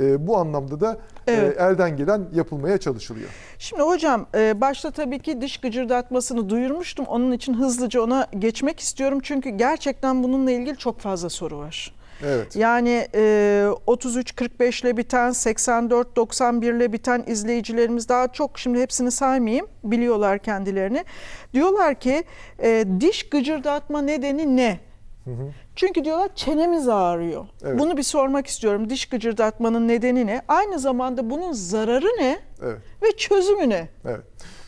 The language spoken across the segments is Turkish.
e, bu anlamda da e, Evet. elden gelen yapılmaya çalışılıyor. Şimdi hocam e, başta tabii ki diş gıcırdatmasını duyurmuştum. Onun için hızlıca ona geçmek istiyorum. Çünkü gerçekten bununla ilgili çok fazla soru var. Evet. Yani e, 33-45 ile biten, 84-91 ile biten izleyicilerimiz daha çok şimdi hepsini saymayayım biliyorlar kendilerini. Diyorlar ki e, diş gıcırdatma nedeni ne? Çünkü diyorlar çenemiz ağrıyor. Evet. Bunu bir sormak istiyorum. Diş gıcırdatmanın nedeni ne? Aynı zamanda bunun zararı ne Evet. ve çözümü ne? Evet.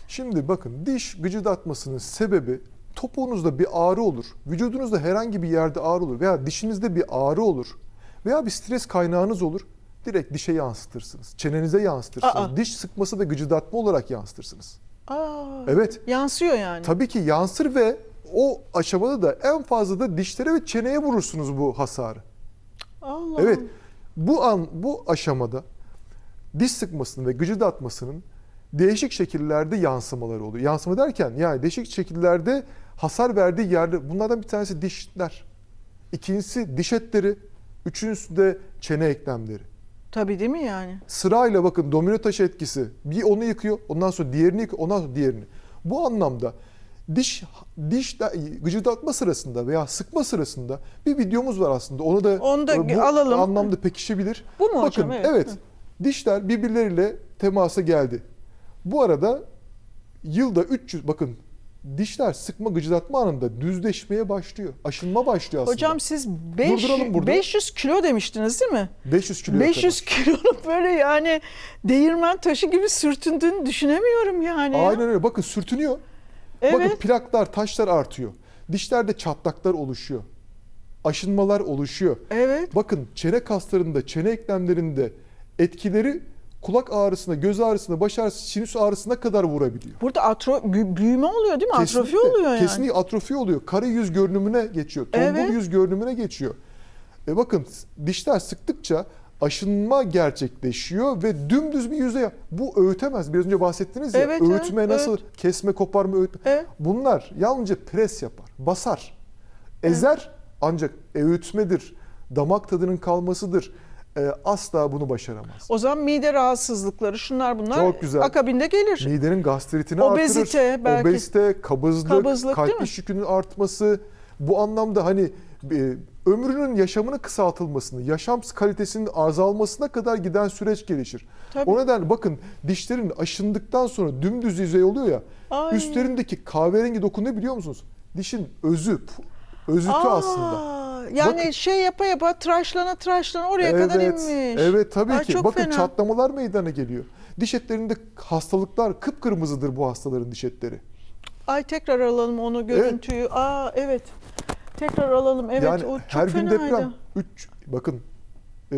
Şimdi bakın diş gıcırdatmasının sebebi topuğunuzda bir ağrı olur, vücudunuzda herhangi bir yerde ağrı olur veya dişinizde bir ağrı olur veya bir stres kaynağınız olur. Direkt dişe yansıtırsınız. Çenenize yansıtırsınız. Aa. Diş sıkması da gıcırdatma olarak yansıtırsınız. Aa, Evet. Yansıyor yani. Tabii ki yansır ve o aşamada da en fazla da dişlere ve çeneye vurursunuz bu hasarı. Allah. Evet. Bu an bu aşamada diş sıkmasının ve gıcırdatmasının değişik şekillerde yansımaları oluyor. Yansıma derken yani değişik şekillerde hasar verdiği yerde bunlardan bir tanesi dişler. İkincisi diş etleri, üçüncüsü de çene eklemleri. Tabii değil mi yani? Sırayla bakın domino taşı etkisi. Bir onu yıkıyor, ondan sonra diğerini yıkıyor, ondan sonra diğerini. Bu anlamda diş diş gıcırdatma sırasında veya sıkma sırasında bir videomuz var aslında. Onu da, Onu da bu alalım. anlamda pekişebilir. Bu mu bakın, hocam? Evet. Evet. Dişler birbirleriyle temasa geldi. Bu arada yılda 300 bakın dişler sıkma gıcırdatma anında düzleşmeye başlıyor. Aşınma başlıyor aslında. Hocam siz 500, Durduralım burada. 500 kilo demiştiniz değil mi? 500 kilo 500 kilonun böyle yani değirmen taşı gibi sürtündüğünü düşünemiyorum yani. ya. Aynen öyle. Bakın sürtünüyor. Evet. Bakın plaklar, taşlar artıyor. Dişlerde çatlaklar oluşuyor. Aşınmalar oluşuyor. Evet. Bakın çene kaslarında, çene eklemlerinde etkileri kulak ağrısına, göz ağrısına, baş ağrısına, sinüs ağrısına kadar vurabiliyor. Burada atro bü- büyüme oluyor değil mi? Atrofi Kesinlikle, oluyor yani. Kesinlikle atrofi oluyor. Kare yüz görünümüne geçiyor. Tombul Evet. yüz görünümüne geçiyor. E bakın dişler sıktıkça aşınma gerçekleşiyor ve dümdüz bir yüzeye bu öğütemez. Biraz önce bahsettiniz ya Evet, evet, öğütme nasıl evet. kesme koparma öğütme. Evet. Bunlar yalnızca pres yapar, basar, ezer ancak öğütmedir, damak tadının kalmasıdır. E, asla bunu başaramaz. O zaman mide rahatsızlıkları şunlar bunlar Çok güzel. akabinde gelir. Midenin gastritini Obezite artırır. belki. Obezite, kabızlık, Kabızlık, kalp iş yükünün artması. Bu anlamda hani e, ömrünün yaşamını kısaltılmasını, yaşam kalitesinin azalmasına kadar giden süreç gelişir. Tabii. O nedenle bakın dişlerin aşındıktan sonra dümdüz yüzey oluyor ya. Ay. Üstlerindeki kahverengi doku ne biliyor musunuz? Dişin özü, özütü Aa, aslında. Yani Bakın. şey yapa yapa tıraşlana tıraşlana oraya kadar inmiş. Evet tabii Ay, ki. Bakın fena. çatlamalar meydana geliyor. Diş etlerinde hastalıklar kıpkırmızıdır bu hastaların diş etleri. Ay tekrar alalım onu görüntüyü. Aa evet. Tekrar alalım. Evet yani o çok her gün fenaydı. deprem. Üç, bakın e,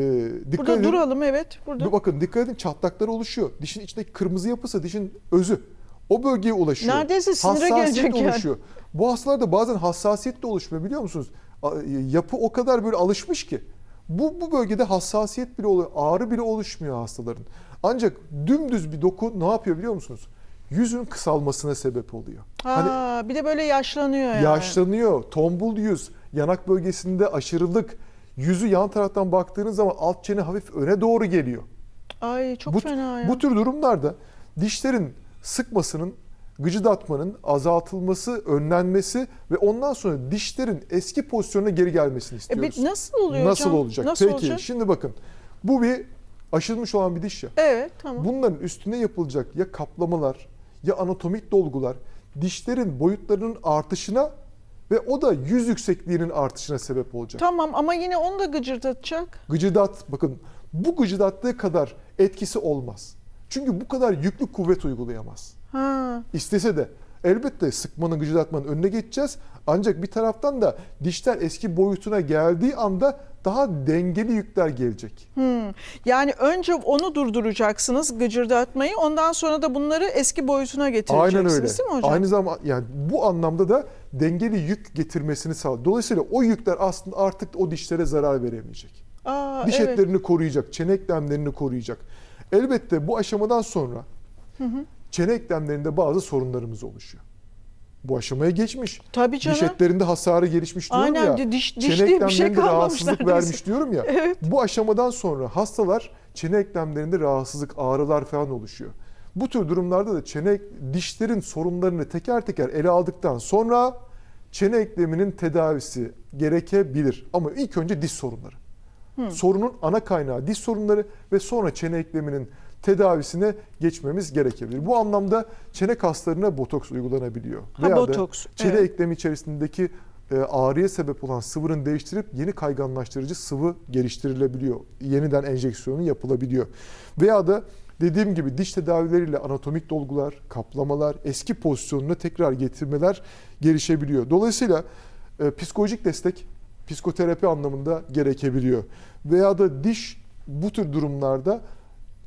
dikkat Burada edin. duralım evet. Burada. Bu Bakın dikkat edin çatlaklar oluşuyor. Dişin içindeki kırmızı yapısı dişin özü. O bölgeye ulaşıyor. Neredeyse sinire gelecek yani. oluşuyor. Bu hastalarda bazen hassasiyet de oluşmuyor biliyor musunuz? A- Yapı o kadar böyle alışmış ki. Bu, bu bölgede hassasiyet bile oluyor. Ağrı bile oluşmuyor hastaların. Ancak dümdüz bir doku ne yapıyor biliyor musunuz? Yüzün kısalmasına sebep oluyor. Hani Aa, bir de böyle yaşlanıyor yani. Yaşlanıyor, tombul yüz, yanak bölgesinde aşırılık, yüzü yan taraftan baktığınız zaman alt çene hafif öne doğru geliyor. Ay çok bu, fena ya. bu tür durumlarda dişlerin sıkmasının, gıcıdatmanın azaltılması, önlenmesi ve ondan sonra dişlerin eski pozisyonuna geri gelmesini E, istiyoruz. bir- nasıl oluyor Nasıl hocam? olacak? Nasıl Peki olacak? şimdi bakın. Bu bir aşılmış olan bir diş ya. Evet tamam. Bunların üstüne yapılacak ya kaplamalar ya anatomik dolgular dişlerin boyutlarının artışına ve o da yüz yüksekliğinin artışına sebep olacak. Tamam ama yine onu da gıcırdatacak. Gıcıdat bakın bu gıcıdattığı kadar etkisi olmaz. Çünkü bu kadar yüklü kuvvet uygulayamaz. Ha. İstese de elbette sıkmanın gıcıdatmanın önüne geçeceğiz. Ancak bir taraftan da dişler eski boyutuna geldiği anda daha dengeli yükler gelecek. Hmm. Yani önce onu durduracaksınız gıcırdatmayı ondan sonra da bunları eski boyutuna getireceksiniz Aynen öyle. değil mi hocam? Aynı zamanda yani bu anlamda da dengeli yük getirmesini sağlıyor. Dolayısıyla o yükler aslında artık o dişlere zarar veremeyecek. Aa, Diş evet. etlerini koruyacak, çene eklemlerini koruyacak. Elbette bu aşamadan sonra çene eklemlerinde bazı sorunlarımız oluşuyor. Bu aşamaya geçmiş. Tabii canım. Diş etlerinde hasarı gelişmiş diyorum Aynen, ya. di- diş- diş çene diye bir şey eklemlerinde rahatsızlık neredeyse. vermiş diyorum ya. Evet. Bu aşamadan sonra hastalar çene eklemlerinde rahatsızlık, ağrılar falan oluşuyor. Bu tür durumlarda da çene dişlerin sorunlarını teker teker ele aldıktan sonra çene ekleminin tedavisi gerekebilir. Ama ilk önce diş sorunları. Sorunun ana kaynağı diş sorunları ve sonra çene ekleminin tedavisine geçmemiz gerekebilir. Bu anlamda çene kaslarına botoks uygulanabiliyor. Ha, Veya da botoks, çene evet. eklemi içerisindeki e, ağrıya sebep olan sıvının değiştirip yeni kayganlaştırıcı sıvı geliştirilebiliyor. Yeniden enjeksiyonu yapılabiliyor. Veya da dediğim gibi diş tedavileriyle anatomik dolgular, kaplamalar, eski pozisyonuna tekrar getirmeler gelişebiliyor. Dolayısıyla e, psikolojik destek psikoterapi anlamında gerekebiliyor. Veya da diş bu tür durumlarda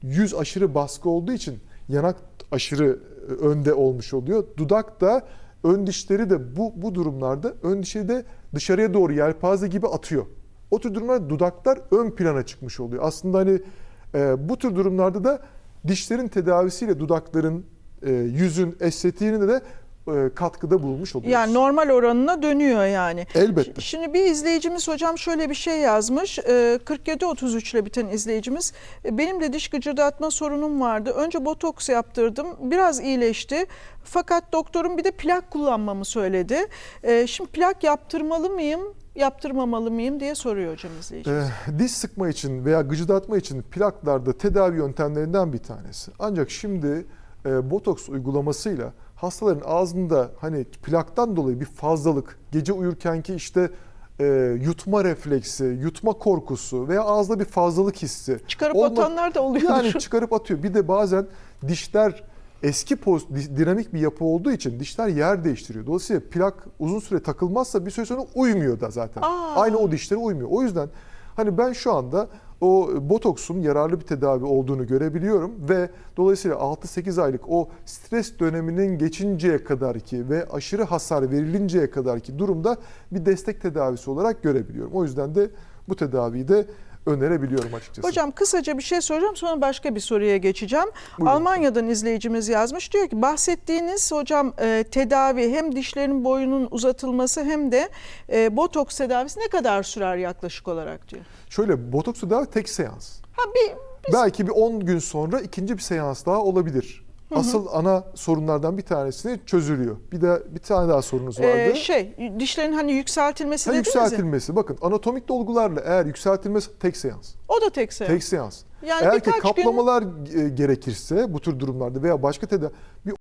yüz aşırı baskı olduğu için yanak aşırı e, önde olmuş oluyor. Dudak da ön dişleri de bu bu durumlarda ön dişi de dışarıya doğru yelpaze gibi atıyor. O tür durumlarda dudaklar ön plana çıkmış oluyor. Aslında hani e, bu tür durumlarda da dişlerin tedavisiyle dudakların, e, yüzün estetiğine de katkıda bulunmuş oluyoruz. Yani normal oranına dönüyor yani. Elbette. Şimdi bir izleyicimiz hocam şöyle bir şey yazmış. Ee, 47-33 ile biten izleyicimiz. "E, Benim de diş gıcırdatma sorunum vardı. Önce botoks yaptırdım. Biraz iyileşti. Fakat doktorum bir de plak kullanmamı söyledi. Şimdi plak yaptırmalı mıyım, yaptırmamalı mıyım diye soruyor hocam izleyicimiz. Ee, diş sıkma için veya gıcırdatma için plaklar da tedavi yöntemlerinden bir tanesi. Ancak şimdi e, botoks uygulamasıyla hastaların ağzında hani plaktan dolayı bir fazlalık, gece uyurkenki işte e, yutma refleksi, yutma korkusu veya ağızda bir fazlalık hissi. Çıkarıp olma- atanlar da oluyordur. Yani çıkarıp atıyor. Bir de bazen dişler eski poz, di- dinamik bir yapı olduğu için dişler yer değiştiriyor. Dolayısıyla plak uzun süre takılmazsa bir süre sonra uymuyor da zaten. Aa. Aynı o dişlere uymuyor. O yüzden hani ben şu anda o botoksun yararlı bir tedavi olduğunu görebiliyorum ve dolayısıyla 6-8 aylık o stres döneminin geçinceye kadar ki ve aşırı hasar verilinceye kadar ki durumda bir destek tedavisi olarak görebiliyorum. O yüzden de bu tedaviyi de önerebiliyorum açıkçası. Hocam kısaca bir şey soracağım sonra başka bir soruya geçeceğim. Buyurun. Almanya'dan izleyicimiz yazmış. Diyor ki bahsettiğiniz hocam e, tedavi hem dişlerin boyunun uzatılması hem de e, botoks tedavisi ne kadar sürer yaklaşık olarak diyor. Şöyle botoks tedavi tek seans. Ha bir Belki bir 10 gün sonra ikinci bir seans daha olabilir. Asıl ana sorunlardan bir tanesi çözülüyor. Bir de bir tane daha sorunuz vardı. e, şey dişlerin hani yükseltilmesi Ha, dediniz ya. yükseltilmesi. Bakın anatomik dolgularla eğer yükseltilmesi tek seans. O da tek seans. Tek seans. Yani eğer ki gün- kaplamalar e, gerekirse bu tür durumlarda veya başka tedavi